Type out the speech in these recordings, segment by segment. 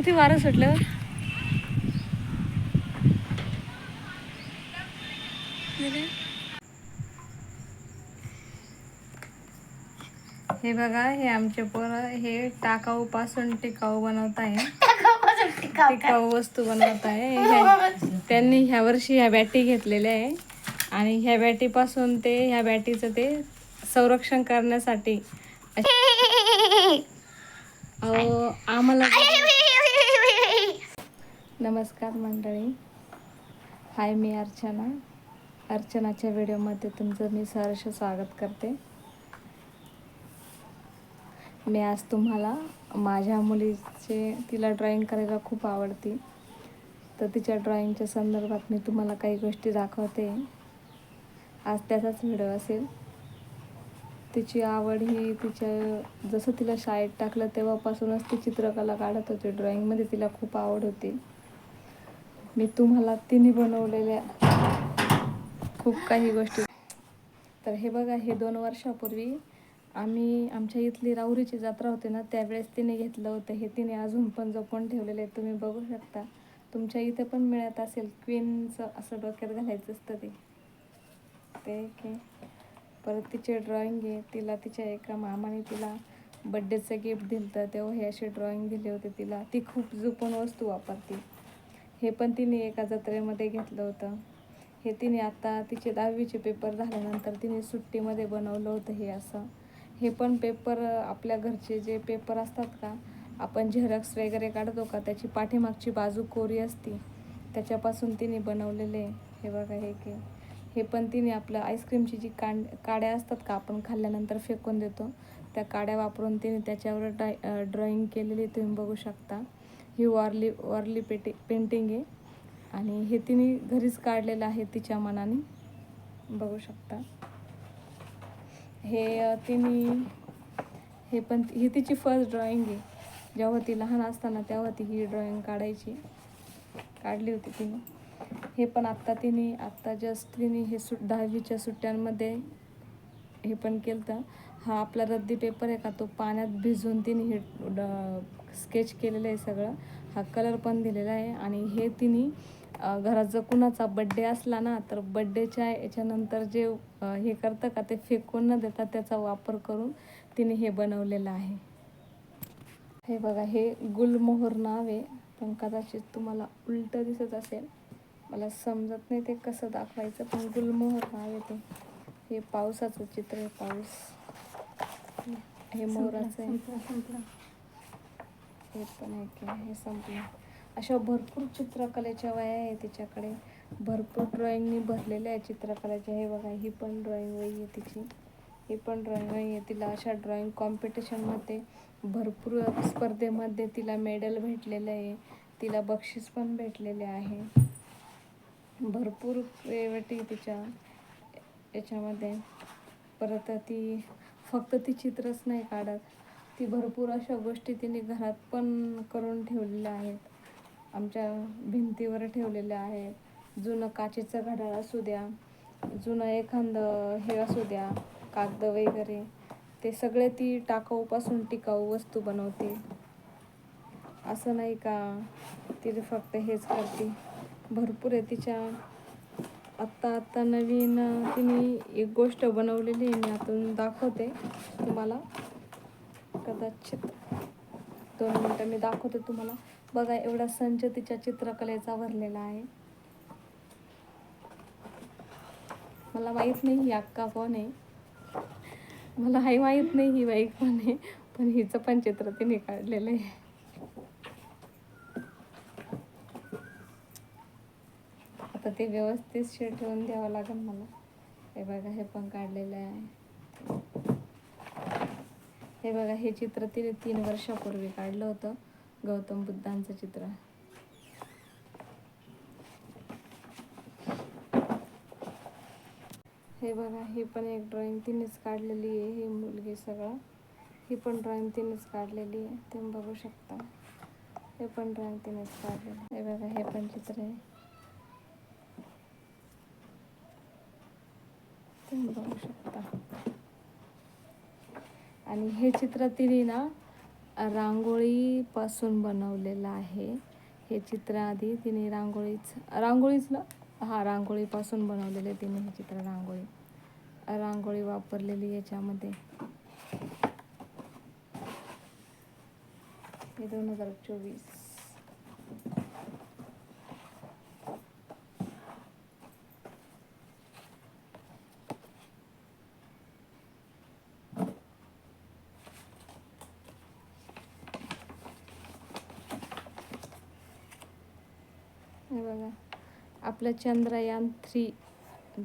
किती वारं सुटलं हे बघा हे आमचे पोरं हे टाकाऊ पासून टिकाऊ बनवत आहे टिकाऊ वस्तू बनवत आहे त्यांनी ह्या वर्षी ह्या बॅटी घेतलेल्या आहे आणि ह्या बॅटीपासून ते ह्या बॅटीचं ते संरक्षण करण्यासाठी आम्हाला नमस्कार मंडळी. हाय मी अर्चना. अर्चनाच्या व्हिडिओमध्ये तुमचं मी सहर्ष स्वागत करते. मी आज तुम्हाला माझ्या मुलीचे तिला ड्रॉईंग करायला खूप आवडती. तर तिच्या ड्रॉईंगच्या संदर्भात मी तुम्हाला काही गोष्टी दाखवते. आज त्याचाच व्हिडिओ असेल. तिची आवड ही तिच्या जसं तिला शाळेत टाकलं तेव्हापासूनच ती चित्रकला काढत होती. ड्रॉईंगमध्ये तिला खूप आवड होती. मी तुम्हाला तिने बनवलेल्या खूप काही गोष्टी तर हे बघा हे दोन वर्षापूर्वी आम्ही आमच्या इथली राहुरीची जत्रा होती ना त्यावेळेस तिने घेतलं होतं. हे तिने अजून पण जपून ठेवलेलं आहे. तुम्ही बघू शकता. तुमच्या इथे पण मिळत असेल. क्वीनचं असं डोक्यात घालायचं असतं ते. ते की परत तिचे ड्रॉइंग आहे. तिला तिच्या एका मामाने तिला बड्डेचं गिफ्ट दिलं होतं तेव्हा हे असे ड्रॉइंग दिले होते तिला. ती खूप जपून वस्तू वापरते. हे पण तिने एका जत्रेमध्ये घेतलं होतं. हे तिने आता तिचे दहावीचे पेपर झाल्यानंतर तिने सुट्टीमध्ये बनवलं होतं हे असं. हे पण पेपर आपल्या घरचे जे पेपर असतात का आपण झेरॉक्स वगैरे काढतो का त्याची पाठीमागची बाजू कोरी असती त्याच्यापासून तिने बनवलेले हे बघा हे की. हे पण तिने आपलं आईस्क्रीमची जी कांड काड्या असतात का आपण खाल्ल्यानंतर फेकून देतो त्या काड्या वापरून तिने त्याच्यावर डाय ड्रॉईंग केलेली तुम्ही बघू शकता. ही वारली वारली पेटी पेंटिंग आहे. आणि हे तिने घरीच काढलेलं आहे तिच्या मनाने. बघू शकता. हे तिने हे पण ही तिची फर्स्ट ड्रॉइंग आहे. जेव्हा ती लहान असताना तेव्हा ती ही ड्रॉइंग काढायची. काढली होती तिने. हे पण आत्ता तिने आत्ता जस्ट तिने हे सुट दहावीच्या सुट्ट्यांमध्ये हे पण केलं तर हा आपला रद्दी पेपर आहे का? तो पाण्यात भिजून तिने हे स्केच केलेलं आहे सगळं. हा कलर पण दिलेला आहे आणि हे तिने घरात जर कुणाचा बड्डे असला ना तर बड्डेच्या याच्यानंतर जे हे करतं का ते फेकून न देता त्याचा वापर करून तिने हे बनवलेलं आहे. हे बघा हे गुलमोहर नाव आहे. पण कदाचित तुम्हाला उलटं दिसत असेल. मला समजत नाही ते कसं दाखवायचं पण गुलमोहर नाव आहे ते. हे पावसाचं चित्र आहे पाऊस. हे मोहराचं आहे. हे पण आहे की हे संपलं. अशा भरपूर चित्रकलेच्या वया आहे तिच्याकडे. भरपूर ड्रॉइंगनी भरलेल्या आहे चित्रकलेच्या हे बघा ही पण ड्रॉइंग वही आहे तिची. ही पण ड्रॉइंग वही आहे तिला. अशा ड्रॉइंग कॉम्पिटिशनमध्ये भरपूर स्पर्धेमध्ये तिला मेडल भेटलेलं आहे. तिला बक्षीस पण भेटलेले आहे. भरपूर वेळवटी तिच्या याच्यामध्ये. परत ती फक्त ती चित्रच नाही काढत. ती भरपूर अशा गोष्टी तिने घरात पण करून ठेवलेल्या आहेत. आमच्या भिंतीवर ठेवलेल्या आहेत. जुनं काचेचं घड्याळ असू द्या जुनं एखादं हे असू द्या कागद वगैरे ते सगळे ती टाकाऊपासून टिकाऊ वस्तू बनवते. असं नाही का? तिथे फक्त हेच करते. भरपूर आहे तिच्या. आत्ता आत्ता नवीन तिने एक गोष्ट बनवलेली आहे मी आतून दाखवते तुम्हाला. कदाचित दोन मिनटं मी दाखवते तुम्हाला. बघा एवढा संच तिच्या चित्रकलेचा भरलेला आहे. मला माहीत नाही ही अक्का कोण आहे. मला हाही माहीत नाही ही बाई कोण आहे पण हिचं पण चित्र तिने काढलेलं आहे. आता ते व्यवस्थित शेड ठेवून द्यावं लागेल मला. हे बघा हे पण काढलेलं आहे. हे बघा हे चित्र तिने तीन वर्षापूर्वी काढलं होतं. गौतम बुद्धांचं चित्र. हे बघा ही पण एक ड्रॉइंग तिनेच काढलेली आहे ही मुलगी सगळं. ही पण ड्रॉइंग तिनेच काढलेली आहे तुम्ही बघू शकता. हे पण ड्रॉइंग तिनेच काढलेली हे बघा हे पण चित्र आहे. तुम्ही बघू शकता. आणि हे चित्र तिने ना रांगोळीपासून बनवलेलं आहे. हे चित्र आधी तिने रांगोळीच रांगोळीच ना? हा रांगोळीपासून बनवलेलं तिने हे चित्र रांगोळी. रांगोळी वापरलेली याच्यामध्ये. हे दोन हजार चोवीस. बघा. आपलं चंद्रयान थ्री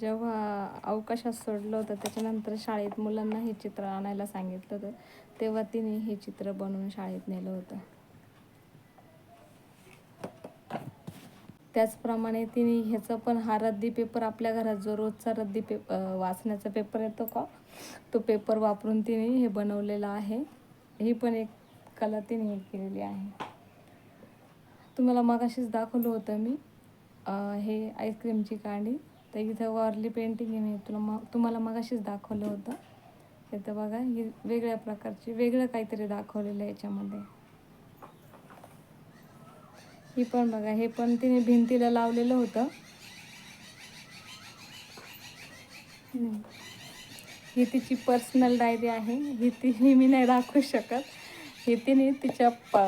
जेव्हा अवकाशात सोडलं होतं त्याच्यानंतर शाळेत मुलांना हे चित्र आणायला सांगितलं होतं. तेव्हा तिने हे चित्र बनवून शाळेत नेलं होतं. त्याचप्रमाणे तिने ह्याचं पण हा रद्दी पेपर आपल्या घरात जो रोजचा रद्दी पेप वाचण्याचा पेपर येतो का तो पेपर वापरून तिने हे बनवलेलं आहे. ही पण एक कला तिने हे केलेली आहे. तुम्हाला मगाशीच दाखवलं होतं मी हे आईस्क्रीमची कांडी. तर इथं वॉरली पेंटिंग आहे मी तुला मग तुम्हाला मगाशीच दाखवलं होतं. इथं बघा ही वेगळ्या प्रकारची वेगळं काहीतरी दाखवलेलं आहे याच्यामध्ये. ही पण बघा हे पण तिने भिंतीला लावलेलं होतं. ही तिची पर्सनल डायरी आहे. ही ती मी नाही दाखवू शकत. हे तिने तिच्या प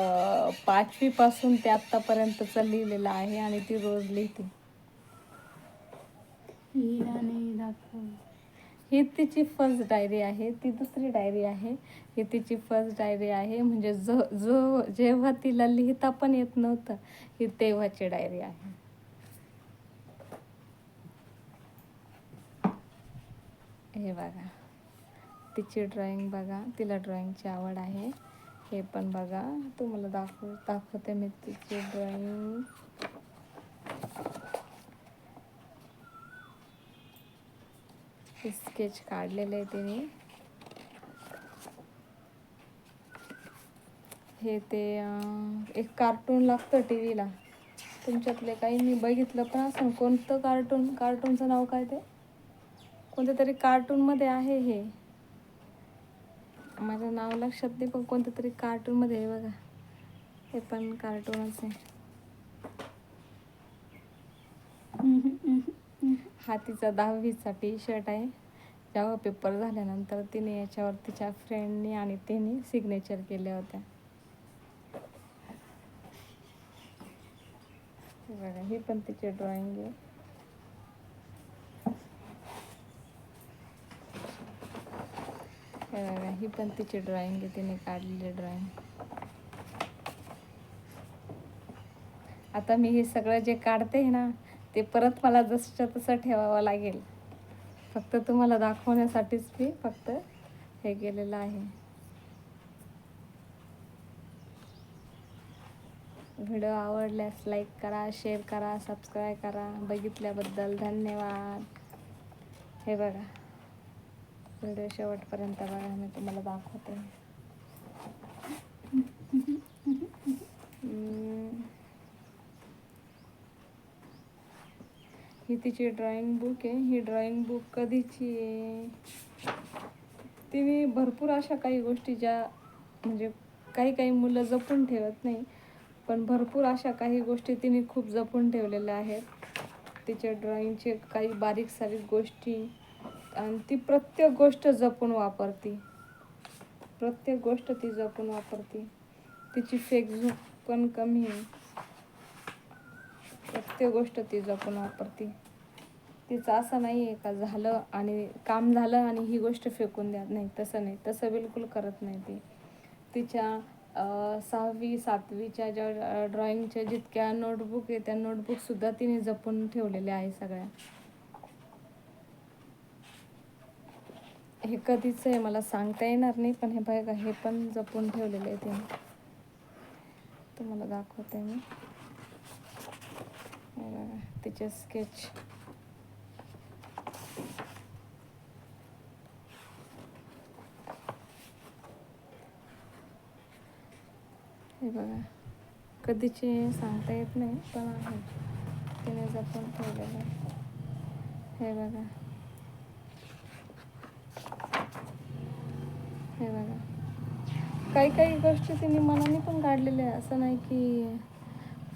पाचवीपासून ते आत्तापर्यंतचं लिहिलेलं आहे आणि ती रोज लिहिते. ही आणि दाखव ही तिची फर्स्ट डायरी आहे ती दुसरी डायरी आहे. ही तिची फर्स्ट डायरी आहे म्हणजे जो जो जेव्हा तिला लिहिता पण येत नव्हतं ही तेव्हाची डायरी आहे. हे बघा तिची ड्रॉइंग बघा तिला ड्रॉइंगची आवड आहे. हे पण बघा तुम्हाला दाखव दाखवते मी तिची ड्रॉइंग. स्केच काढलेलं आहे तिने. हे ते एक कार्टून लागतं टी व्हीला तुमच्यातले काही मी बघितलं पण असं कोणतं कार्टून कार्टूनचं नाव काय ते? कोणत्या तरी कार्टूनमध्ये आहे हे. माझं नाव लक्षात नाही पण कोणत्या तरी कार्टूनमध्ये आहे बघा. हे पण कार्टूनच आहे. हा तिचा दहावीचा टी शर्ट आहे. जेव्हा पेपर झाल्यानंतर तिने याच्यावर तिच्या फ्रेंडनी आणि तिने सिग्नेचर केल्या होत्या. बघा हे पण तिची ड्रॉइंग आहे. ही पण तिची ड्रॉइंग आहे तिने काढलेली ड्रॉइंग आता मी हे सगळं जे काढते ना ते परत मला जसंच्या तसं ठेवावं लागेल. फक्त तुम्हाला दाखवण्यासाठीच मी फक्त हे केलेलं आहे. व्हिडिओ आवडल्यास लाईक करा शेअर करा सबस्क्राईब करा. बघितल्याबद्दल धन्यवाद. हे बघा. व्हिडिओ शेवटपर्यंत बघा मी तुम्हाला दाखवते. ही तिची ड्रॉइंग बुक आहे. ही ड्रॉइंग बुक कधीची आहे? तिने भरपूर अशा काही गोष्टी ज्या म्हणजे काही काही मुलं जपून ठेवत नाही पण भरपूर अशा काही गोष्टी तिने खूप जपून ठेवलेल्या आहेत. तिच्या ड्रॉइंगचे काही बारीक सारीक गोष्टी आणि ती प्रत्येक गोष्ट जपून वापरते. प्रत्येक गोष्ट ती जपून वापरते. तिची फेक झोप पण कमी आहे. प्रत्येक गोष्ट ती जपून वापरते. तिचं असं नाही आहे का झालं आणि काम झालं आणि ही गोष्ट फेकून द्या नाही. तसं नाही. तसं बिलकुल करत नाही ती. तिच्या सहावी सातवीच्या ज्या ड्रॉइंगच्या जितक्या नोटबुक आहे त्या नोटबुकसुद्धा तिने जपून ठेवलेल्या आहे सगळ्या. हे कधीच आहे मला सांगता येणार नाही पण हे बघा हे पण जपून ठेवलेलं आहे तिने तुम्हाला दाखवते मी. हे बघा तिचे स्केच हे बघा कधीचे सांगता येत नाही पण आहे. तिने जपून ठेवलेलं आहे. हे बघा हे बघा काही काही गोष्टी तिने मनाने पण काढलेल्या आहे. असं नाही की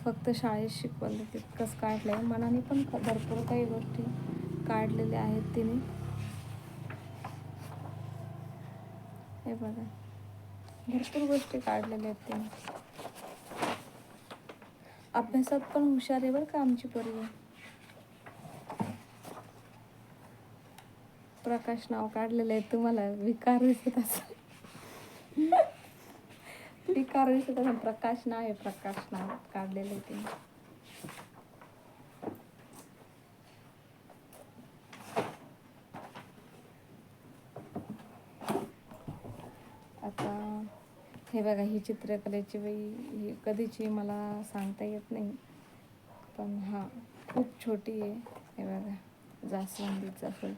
फक्त शाळेत शिकवलं तितकंच काढलं आहे मनाने पण भरपूर काही गोष्टी काढलेल्या आहेत तिने. हे बघा. भरपूर गोष्टी काढलेल्या आहेत तिने. अभ्यासात पण हुशार आहे बरं का आमची पोरगी. प्रकाश नाव काढलेलं आहे तुम्हाला. विकार दिसत असं विकार दिसत असं प्रकाश नाव आहे प्रकाश नाव काढलेलं आहे ते आता हे बघा ही चित्रकलेची बाई ही कधीची मला सांगता येत नाही पण हा खूप छोटी आहे. हे बघा जास्वंदीचं फुल.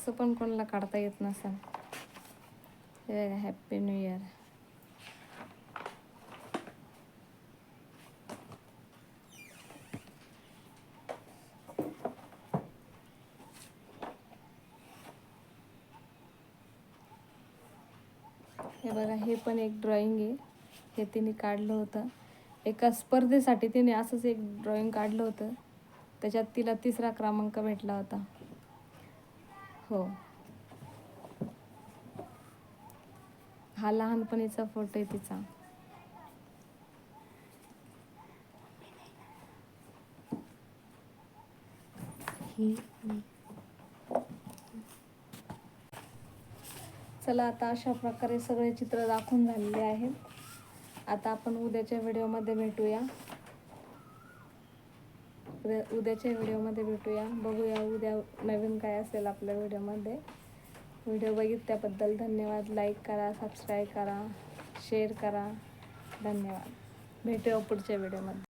असं पण कोणाला काढता येत नसेल. हे बघा हॅप्पी न्यू इयर हे बघा हे पण एक ड्रॉइंग आहे. हे तिने काढलं होतं. एका स्पर्धेसाठी तिने असंच एक ड्रॉइंग काढलं होतं. त्याच्यात तिला तिसरा क्रमांक भेटला होता. हो. हा लहानपणीचा फोटो आहे तिचा. चला आता अशा प्रकारे सगळे चित्र दाखवून झालेले आहेत. आता आपण उद्याच्या व्हिडिओमध्ये भेटूया. उद्या उद्याच्या व्हिडिओमध्ये भेटूया. बघूया उद्या नवीन काय असेल आपल्या व्हिडिओमध्ये. व्हिडिओ बघितल्याबद्दल धन्यवाद. लाईक करा सबस्क्राईब करा शेअर करा. धन्यवाद. भेटूया पुढच्या व्हिडिओमध्ये.